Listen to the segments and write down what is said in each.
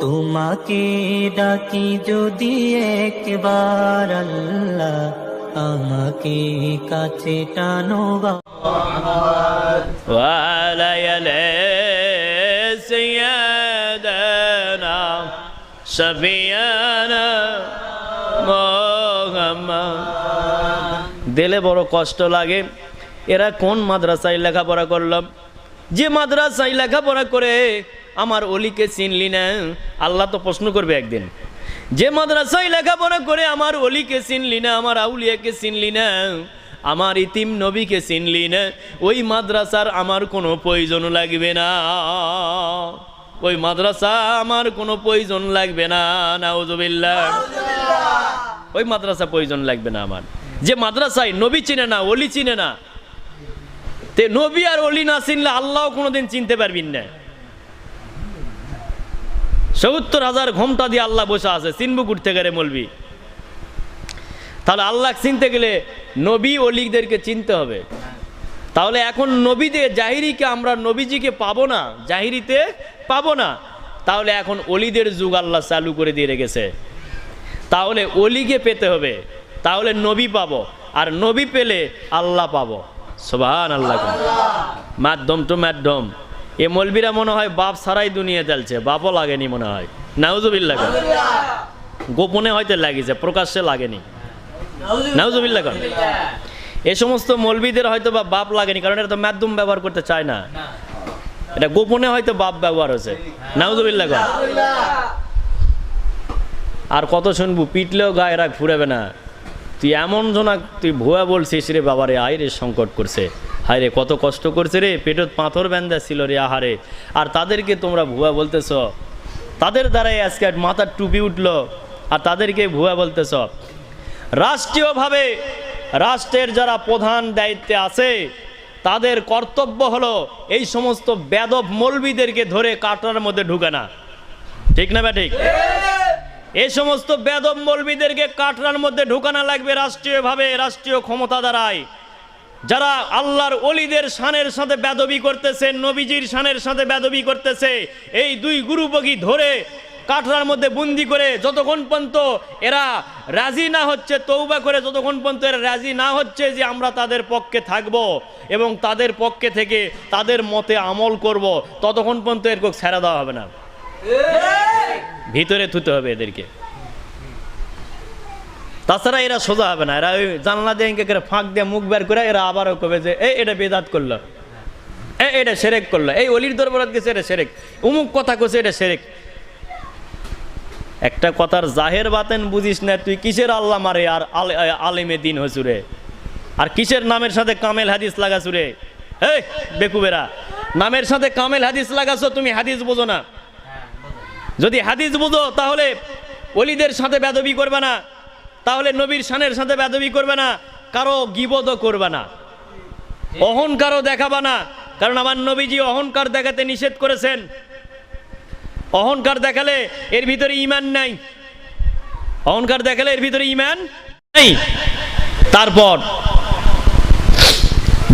তোমাকে ডাকি যদি একবার আল্লাহ আমাকে কাছে টানো দেলে দিলে বড় কষ্ট লাগে। এরা কোন মাদ্রাসায় লেখাপড়া করলাম? যে মাদ্রাসায় লেখাপড়া করে আমার অলিকে চিনলি না? আল্লাহ তো প্রশ্ন করবে একদিন। যে মাদ্রাসায় লেখাপড়া করে আমার অলিকে চিনলি না, আমার আউলিয়াকে চিনলি না, আমার ইতিম নবীকে চিনলি না, ওই মাদ্রাসার আমার কোনো প্রয়োজন লাগবে না। ওই মাদ্রাসা আমার কোনো প্রয়োজন লাগবে না, নাউজুবিল্লাহ। ওই মাদ্রাসা প্রয়োজন লাগবে না আমার। যে মাদ্রাসায় নবী চিনে না, অলি চিনে না, তে নবী আর অলি না চিনলে আল্লাহ কোনোদিন চিনতে পারবিন না। সত্তর হাজার ঘোমটা দিয়ে আল্লাহ বসে আছে চিনবু ঘুরতে গেলে মলবি। তাহলে আল্লাহ চিনতে গেলে নবী অলিদেরকে চিনতে হবে। তাহলে এখন নবীদের জাহিরিকে আমরা নবীজিকে পাবো না, জাহিরিতে পাবো না। তাহলে এখন অলিদের যুগ আল্লাহ চালু করে দিয়ে রেখেছে। তাহলে অলিকে পেতে হবে, তাহলে নবী পাবো, আর নবী পেলে আল্লাহ পাবো। সোভান আল্লাহ মাধ্যম টু মাধ্যম। এ মলবিরা মনে হয় বাপ সারাই দুনিয়া চলছে বাপও লাগেনি মনে হয়। নাউজুবিল্লাহ গোপনে হয়তো লাগিছে, প্রকাশ্যে লাগেনি। নাউজুবিল্লাহ কর এ সমস্ত মলবিদের হয়তো বা বাপ লাগেনি, কারণ এটা তো মাধ্যম ব্যবহার করতে চায় না। এটা গোপনে হয়তো বাপ ব্যবহার হয়েছে। নাউজুবিল্লাহ কর আর কত শুনব, পিটলেও গায়ে রাখ ফুরাবে না। তুই এমন জনা তুই ভুয়া বলছিস রে বাবারে, আয় রে সংকট করছে। হায় রে কত কষ্ট করছে রে পেটত পাথর ব্যান্দা ছিল রে আহারে। আর তাদেরকে তোমরা ভুয়া বলতেছ। তাদের দ্বারাই আজকে মাথার টুপি উঠল। আর তাদেরকে ভুয়া বলতেছ। রাষ্ট্রীয়ভাবে রাষ্ট্রের যারা প্রধান দায়িত্বে আছে তাদের কর্তব্য হলো এই সমস্ত বেদব মৌলবিদেরকে ধরে কাটার মধ্যে ঢুকে না ঠিক না বা ঠিক এই সমস্ত বেদব মৌলবিদেরকে কাটরার মধ্যে ঢুকানো লাগবে রাষ্ট্রীয়ভাবে রাষ্ট্রীয় ক্ষমতা দ্বারাই। যারা আল্লাহর অলিদের শানের সাথে বেদবি করতেছে নবীজির শানের সাথে বেদবি করতেছে এই দুই গুরুপকি ধরে কাঠরার মধ্যে বন্দি করে যতক্ষণ পর্যন্ত এরা রাজি না হচ্ছে তৌবা করে যতক্ষণ পর্যন্ত এরা রাজি না হচ্ছে যে আমরা তাদের পক্ষে থাকব এবং তাদের পক্ষে থেকে তাদের মতে আমল করব ততক্ষণ পর্যন্ত এরকম ছেড়ে দেওয়া হবে না। ভিতরে থুতে হবে এদেরকে। তাছাড়া এরা সোজা হবে না। এরা ওই জানলা দিয়ে করে ফাঁক দিয়ে মুখ বের করে এরা আবারও কবে যে এই এটা বেদাত করল। এ, এটা সেরেক করল। এই অলির দরবারত গেছে, এটা সেরেক। উমুক কথা কছে এটা সেরেক। একটা কথার জাহের বাতেন বুঝিস না, তুই কিসের আল্লাহ মারে আর আলে- আলেমে দিন হসুরে আর কিসের নামের সাথে কামেল হাদিস লাগাছুরে এই, বেকুবেরা, নামের সাথে কামেল হাদিস লাগাছো, তুমি হাদিস বোঝো না। যদি হাদিস বুঝো, তাহলে অলিদের সাথে বেদবি করবে না। তাহলে নবীর শানের সাথে বেদবি করবে না, কারও গিবদও করবে না। অহংকারও দেখাবা না, কারণ আমার নবীজি অহংকার দেখাতে নিষেধ করেছেন। অহংকার দেখালে এর ভিতরে ইমান নাই। অহংকার দেখালে এর ভিতরে ইমান নেই। তারপর,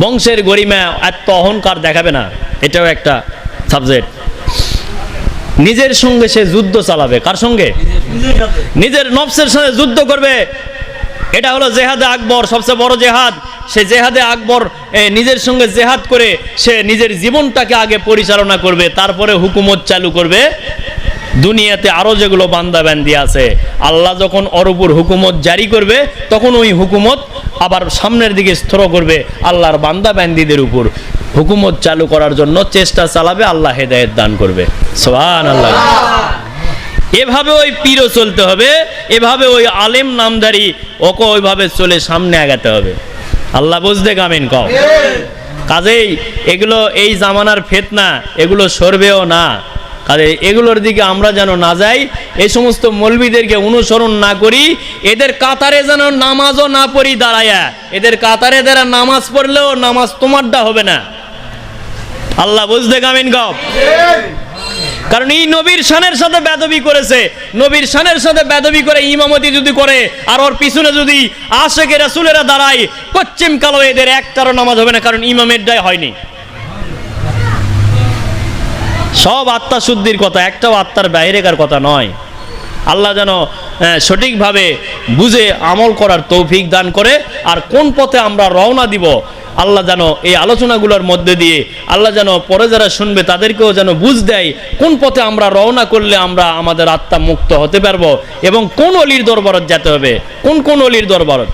বংশের গরিমা এত অহংকার দেখাবে না, এটাও একটা সাবজেক্ট নিজের সঙ্গে সে যুদ্ধ চালাবে। কার সঙ্গে? নিজের নফসের সাথে যুদ্ধ করবে। এটা হলো জেহাদে আকবর, সবচেয়ে বড় জেহাদ। সে জেহাদে আকবর নিজের সঙ্গে জেহাদ করে সে নিজের জীবনটাকে আগে পরিচালনা করবে, তারপরে হুকুমত চালু করবে। দুনিয়াতে আরও যেগুলো বান্দা ব্যান্দি আছে, আল্লাহ যখন ওর উপর হুকুমত জারি করবে, তখন ওই হুকুমত আবার সামনের দিকে স্থির করবে আল্লাহর বান্দা ব্যান্দিদের উপর। হুকুমত চালু করার জন্য চেষ্টা চালাবে, আল্লাহ হেদায়েত দান করবে। সোহান আল্লাহ এভাবে ওই পীরও চলতে হবে, এভাবে ওই আলেম নামদারি, ওকে ওইভাবে চলে সামনে আগাতে হবে। আল্লাহ বুঝতে গামিন কও। কাজেই এগুলো এই জামানার ফেতনা, এগুলো সরবেও না। কাজে এগুলোর দিকে আমরা যেন না যাই এই সমস্ত মলবিদেরকে অনুসরণ না করি, এদের কাতারে যেন নামাজও না পড়ি দাঁড়ায়া, এদের কাতারে যারা নামাজ পড়লেও নামাজ তোমারটা হবে না। আল্লাহ বুঝতে গামিন গপ কারণ এই নবীর শানের সাথে বেদবি করেছে। নবীর শানের সাথে বেদবি করে ইমামতি যদি করে, আর ওর পিছনে যদি আশেকে রাসুলেরা দাঁড়ায়, পশ্চিম কালো এদের এক একটারও নামাজ হবে না, কারণ ইমামের দায় হয়নি। সব আত্মা শুদ্ধির কথা, একটাও আত্মার বাইরেকার কথা নয়। আল্লাহ যেন সঠিকভাবে বুঝে আমল করার তৌফিক দান করে, আর কোন পথে আমরা রওনা দিব আল্লাহ যেন এই আলোচনাগুলোর মধ্যে দিয়ে আল্লাহ যেন পরে যারা শুনবে তাদেরকেও যেন বুঝ দেয় কোন পথে আমরা রওনা করলে আমরা আমাদের আত্মা মুক্ত হতে পারব এবং কোন অলির দরবারত যেতে হবে? কোন কোন অলির দরবারত?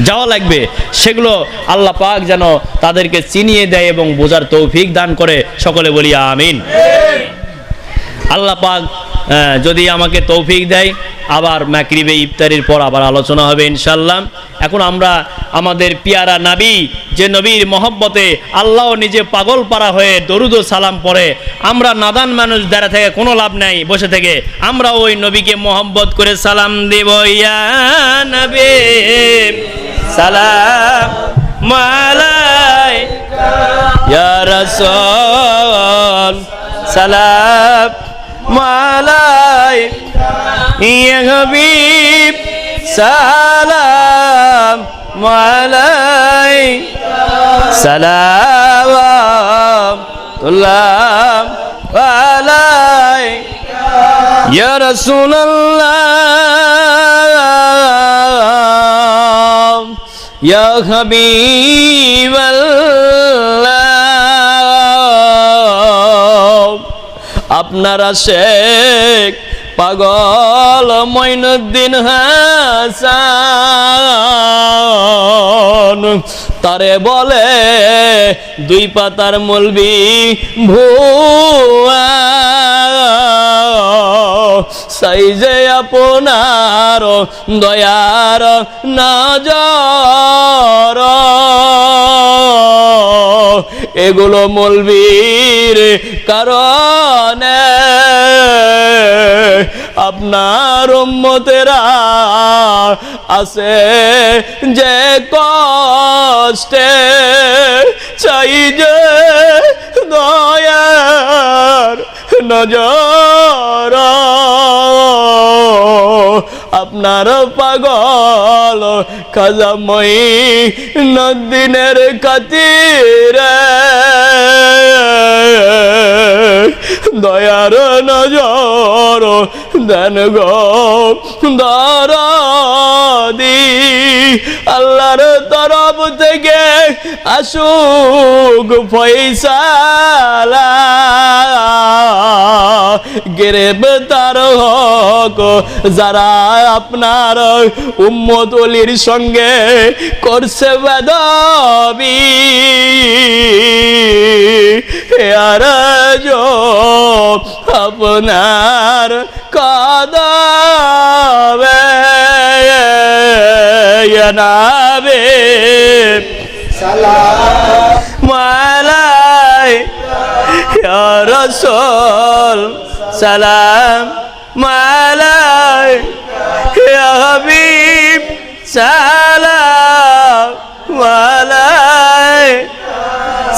যাওয়া লাগবে। সেগুলো আল্লাহ পাক যেন তাদেরকে চিনিয়ে দেয় এবং বোঝার তৌফিক দান করে। সকলে বলি আমিন। আল্লাহ পাক যদি আমাকে তৌফিক দেয়, আবার মাকরিবে ইফতারির পর আবার আলোচনা হবে ইনশাল্লাহ এখন আমরা আমাদের পিয়ারা নাবি, যে নবীর মহব্বতে আল্লাহ নিজে পাগল পারা হয়ে দরুদ সালাম পড়ে, আমরা নাদান মানুষ দাঁড়া থেকে কোনো লাভ নাই, বসে থেকে আমরা ওই নবীকে মহব্বত করে সালাম দেব সালাম মালাই সালাম মালাই ইয়া হাবিব সালাম মালাই সালাম তুল্লাম আলাই। ইয়া রাসূলুল্লাহ ইয়া হাবিবাল্লাহ। আপনারা শেখ পাগল মইনুদ্দিন হাসান। তারে বলে দুই পাতার মলবি ভুয়া। সাইজে আপনার দয়ার নজর। এগুলো মলবির কারণে আপনার উম্মতেরা আছে যে কষ্টে চাই যে দয়ার নজর। আপনার পাগল খাজাময়ী নদিনের খাতিরে দয়ার নজর দেন গো দরদি আল্লাহর তরফ থেকে আসুক ফয়সালা, গ্রেপ্তার হোক যারা আপনার উম্মত সঙ্গে করছে বেদবি। আর আপনার কদবে নাবে মালাই রাসূল সালাম। মালাই হাবিব সালাম। মালাই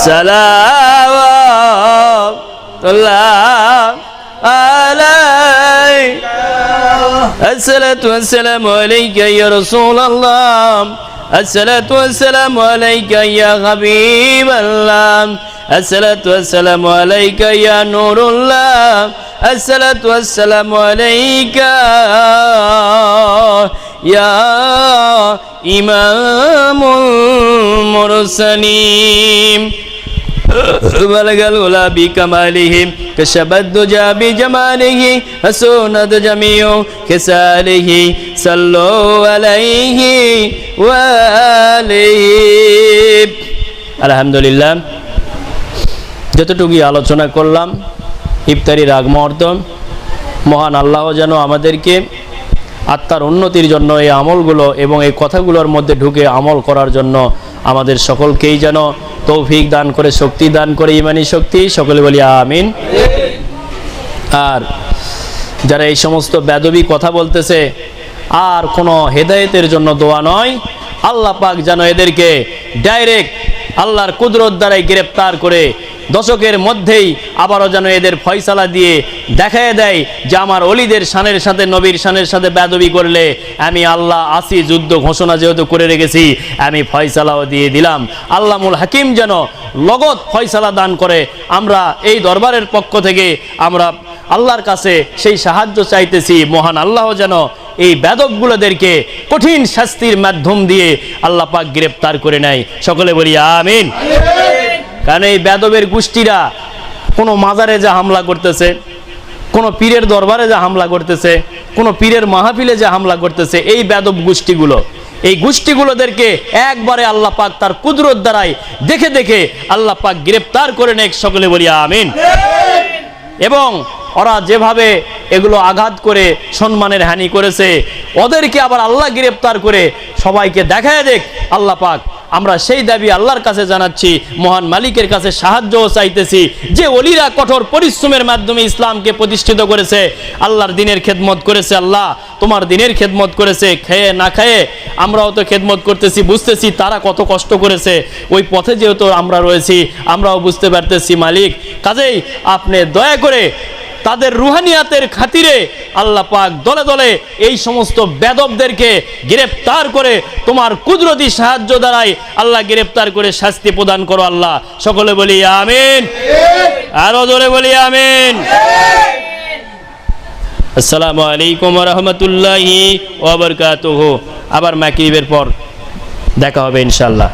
সালাম। আল্লাহ الصلاة والسلام عليك يا رسول الله. الصلاة والسلام عليك يا حبيب الله. الصلاة والسلام عليك يا نور الله. الصلاة والسلام عليك يا إمام المرسلين. بلغ الغلا بكماله كشف الدجى بجماله حسنت جميع خصاله صلوا عليه وآله আলহামদুলিল্লাহ যতটুকুই আলোচনা করলাম ইফতারির আগ মুহূর্ত মহান আল্লাহ যেন আমাদেরকে আত্মার উন্নতির জন্য এই আমলগুলো এবং এই কথাগুলোর মধ্যে ঢুকে আমল করার জন্য আমাদের সকলকেই যেন তৌফিক দান করে, শক্তি দান করে, ইমানি শক্তি, সকলে বলি আমিন। আর যারা এই সমস্ত বেদবি কথা বলতেছে, আর কোনো হেদায়েতের জন্য দোয়া নয়, আল্লাহ পাক যেন এদেরকে ডাইরেক্ট আল্লাহর কুদরত দ্বারাই গ্রেপ্তার করে দশকের মধ্যেই আবারও যেন এদের ফয়সালা দিয়ে দেখায় দেয় যে আমার অলিদের শানের সাথে, নবীর শানের সাথে বেদবি করলে আমি আল্লাহ আসি যুদ্ধ ঘোষণা যেহেতু করে রেখেছি, আমি ফয়সালাও দিয়ে দিলাম। আল্লামুল হাকিম যেন লগত ফয়সালা দান করে, আমরা এই দরবারের পক্ষ থেকে আমরা আল্লাহর কাছে সেই সাহায্য চাইতেছি। মহান আল্লাহ যেন এই বেদকগুলোদেরকে কঠিন শাস্তির মাধ্যম দিয়ে আল্লাহ পাক গ্রেপ্তার করে নেয়। সকলে বলি, আমিন। কারণ এই বেদবের গোষ্ঠীরা কোনো মাজারে যা হামলা করতেছে, কোনো পীরের দরবারে যা হামলা করতেছে, কোনো পীরের মাহফিলে যা হামলা করতেছে, এই বেদব গোষ্ঠীগুলো, এই গোষ্ঠীগুলোদেরকে একবারে আল্লাহ পাক তার কুদরত দ্বারাই দেখে দেখে আল্লাহ পাক গ্রেপ্তার করে নেক সকলে বলি আমিন। এবং ওরা যেভাবে এগুলো আঘাত করে সম্মানের হানি করেছে, ওদেরকে আবার আল্লাহ গ্রেপ্তার করে সবাইকে দেখায় দেখ আল্লাহ পাক আমরা সেই দাবি আল্লাহর কাছে জানাচ্ছি, মহান মালিকের কাছে সাহায্যও চাইতেছি। যে অলিরা কঠোর পরিশ্রমের মাধ্যমে ইসলামকে প্রতিষ্ঠিত করেছে, আল্লাহর দিনের খেদমত করেছে আল্লাহ, তোমার দিনের খেদমত করেছে, খেয়ে না খেয়ে আমরাও তো খেদমত করতেছি, বুঝতেছি তারা কত কষ্ট করেছে। ওই পথে যেহেতু আমরা রয়েছি, আমরাও বুঝতে পারতেছি মালিক। কাজেই আপনি দয়া করে তাদের রুহানিয়াতের খাতিরে আল্লাহ পাক দলে দলে এই সমস্ত বেদবদেরকে গ্রেপ্তার করে তোমার কুদরতি সাহায্য দ্বারাই আল্লাহ গ্রেপ্তার করে শাস্তি প্রদান করো আল্লাহ। সকলে বলি আমিন। আরও জোরে বলি আমিন। আসসালামু আলাইকুম রহমতুল্লাহি ওবরকাতুহু আবার মাকিবের পর দেখা হবে ইনশাল্লাহ।